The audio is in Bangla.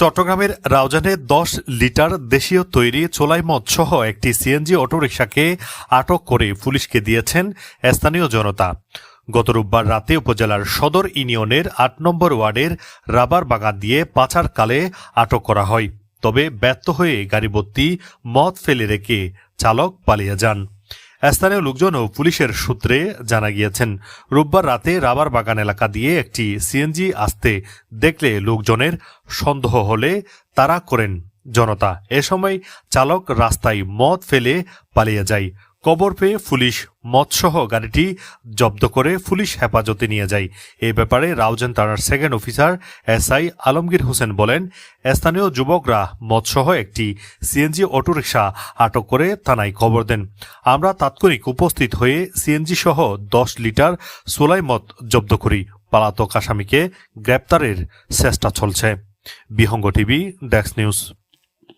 চট্টগ্রামের রাউজানে দশ লিটার দেশীয় তৈরি চোলাই মদ সহ একটি সিএনজি অটোরিকশাকে আটক করে পুলিশকে দিয়েছেন স্থানীয় জনতা। গত রোববার রাতে উপজেলার সদর ইউনিয়নের আট নম্বর ওয়ার্ডের রাবার বাগান দিয়ে পাচারকালে আটক করা হয়। তবে ব্যর্থ হয়ে গাড়িবত্তি মদ ফেলে রেখে চালক পালিয়ে যান। স্থানীয় লোকজন ও পুলিশের সূত্রে জানা গিয়েছেন, রোববার রাতে রাবার বাগান এলাকা দিয়ে একটি সিএনজি আসতে দেখলে লোকজনের সন্দেহ হলে তারা করেন জনতা। এ সময় চালক রাস্তায় মদ ফেলে পালিয়ে যায়। কবর পেয়ে পুলিশ মদসহ গাড়িটি জব্দ করে পুলিশ হেফাজতে নিয়ে যায়। এ ব্যাপারে রাউজান থানার second officer SI Alamgir Hossain বলেন, স্থানীয় যুবকরা মদসহ একটি সিএনজি অটোরিকশা আটক করে থানায় খবর দেন। আমরা তাৎক্ষণিক উপস্থিত হয়ে সিএনজি সহ দশ লিটার সোলাই মদ জব্দ করি। পালাতক আসামিকে গ্রেপ্তারের চেষ্টা চলছে। Bihanga TV, desk news.